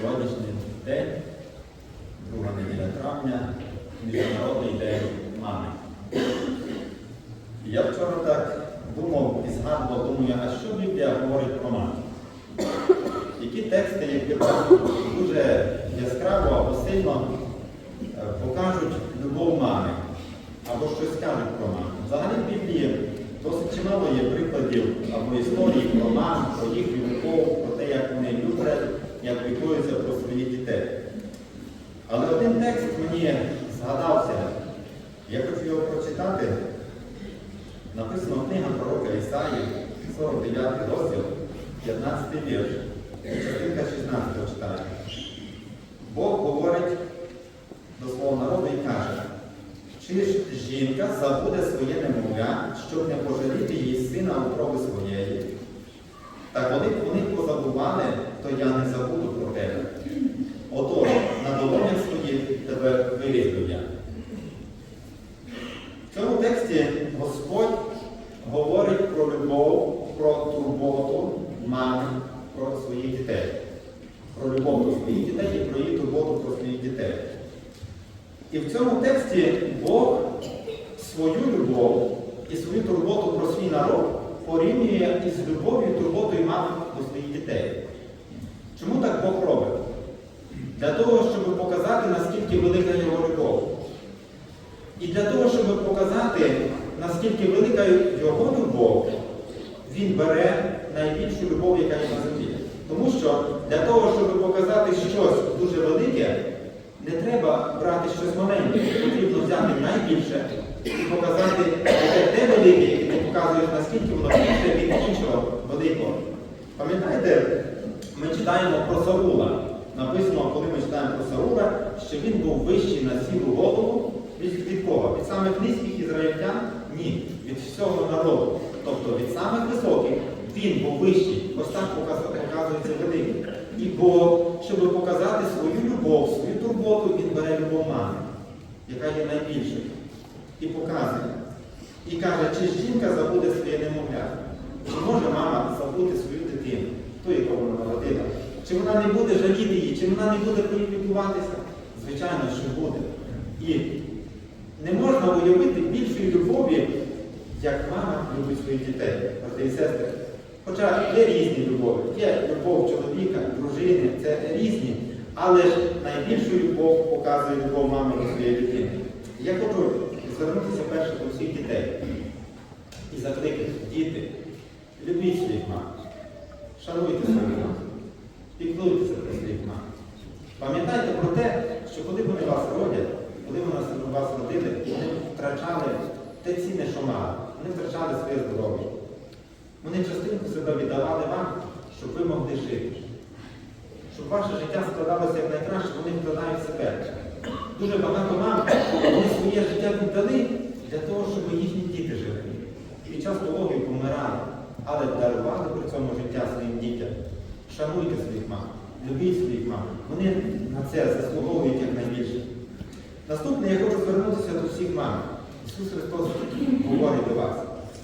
Сьогоднішній день, друга неділя травня, Міжнародний день мами. Я вчора так думав і згадував, думаю, а що Біблія говорить про маму? Які тексти, які дуже яскраво або сильно е, покажуть любов мами, або щось скажуть про маму. Взагалі в Біблії досить чимало є прикладів або історії про мам, про їхню любов, про те, як вони люблять, як піклуються дітей. Але один текст мені згадався, я хочу його прочитати. Написано книга пророка Ісаї, 49 розділ, 15 вірш, частинка 16 читаю. Бог говорить до свого народу і каже, чи ж жінка забуде своє немовля, щоб не пожаліти їй сина утроби своєї? Та коли б вони позабували, то я не забуду про тебе. Отож, на долонях своїх вирізблю. В цьому тексті Господь говорить про любов, про турботу мами, про своїх дітей. Про любов до своїх дітей і про її турботу про своїх дітей. І в цьому тексті Бог свою любов і свою турботу про свій народ порівнює із любов'ю і турботою мами до своїх дітей. Чому так Бог робить? Для того, щоб показати, наскільки велика його. І для того, щоб показати, наскільки велика його любов, він бере найбільшу любов, яка є на землі. Тому що для того, щоб показати щось дуже велике, не треба брати щось маленьке. Потрібно взяти найбільше і показати те, велике, ти показуєш, наскільки воно більше від іншого великого. Пам'ятаєте, ми читаємо про Саула. Написано, коли ми читаємо про Саула, що він був вищий на цілу голову від, від кого? Від самих низьких ізраїльтян? Ні, від всього народу. Тобто від самих високих він був вищий. Ось так показується великий. І Бог, щоб показати свою любов, свою турботу, він бере любов мами, яка є найбільшою. І показує. І каже, чи жінка забуде своє немовля? Чи може мама забути свою дитину, ту, яку вона народила? Чи вона не буде жаліти її, чи вона не буде піклуватися? Звичайно, що буде. І можна уявити більшої любові, як мама любить своїх дітей, брати і сестри. Хоча є різні любові, є любов чоловіка, дружини, це різні. Але ж найбільшу любов показує любов мами до своєї дитини. Я хочу звернутися перше до всіх дітей і закликати діти, любіть своїх мам, шануйте своїх мам, піклуйтеся про своїх мам. Пам'ятайте про те, що коли вони вас родять, коли вони вас родили, вони втрачали те цінне, що мали. Вони втрачали своє здоров'я. Вони частинку себе віддавали вам, щоб ви могли жити. Щоб ваше життя складалося як найкраще, вони вкладають себе. Дуже багато мам вони своє життя віддали для того, щоб їхні діти жили. Під час пологів помирали, але дарували при цьому життя своїм дітям. Шануйте своїх мам, любіть своїх мам. Вони на це заслуговують якнайбільше. Наступне я хочу звернутися до всіх мам. Ісус Христос говорить до вас,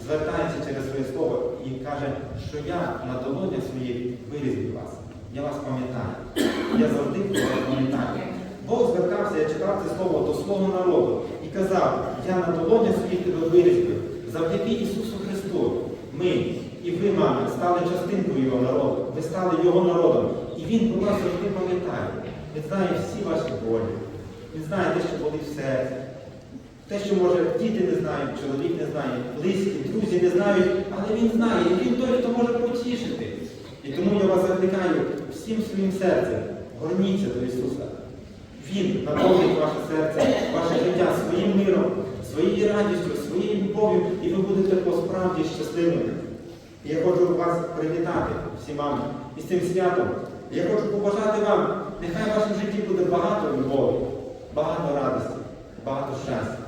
звертається через своє слово і каже, що я на долонях своїх вирізблю вас. Я вас пам'ятаю. Я завжди вас пам'ятаю. Бог звертався, я читав це слово до свого народу і казав, я на долонях своїх тебе вирізблю. Завдяки Ісусу Христу ми і ви, мами, стали частинкою Його народу. Ви стали Його народом. І Він про вас завжди пам'ятає. Він знає всі ваші болі. Він знає те, що болить в серці. Те, що, може, діти не знають, чоловік не знає, близькі, друзі не знають, але він знає, і він той, хто може потішити. І тому я вас закликаю всім своїм серцем, горніться до Ісуса. Він наповнить ваше серце, ваше життя своїм миром, своєю радістю, своєю любов'ю, і ви будете посправді щасливими. І я хочу вас привітати всі мами із цим святом. Я хочу побажати вам, нехай в вашому житті буде багато любові, багато радості, багато щастя.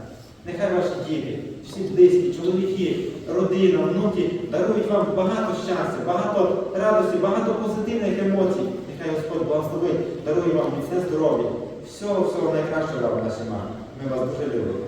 Нехай ваші діти, всі близькі, чоловіки, родина, внуки дарують вам багато щастя, багато радості, багато позитивних емоцій. Нехай Господь благословить, дарує вам міцне здоров'я. Всього, всього найкращого вам, наші мами. Ми вас дуже любимо.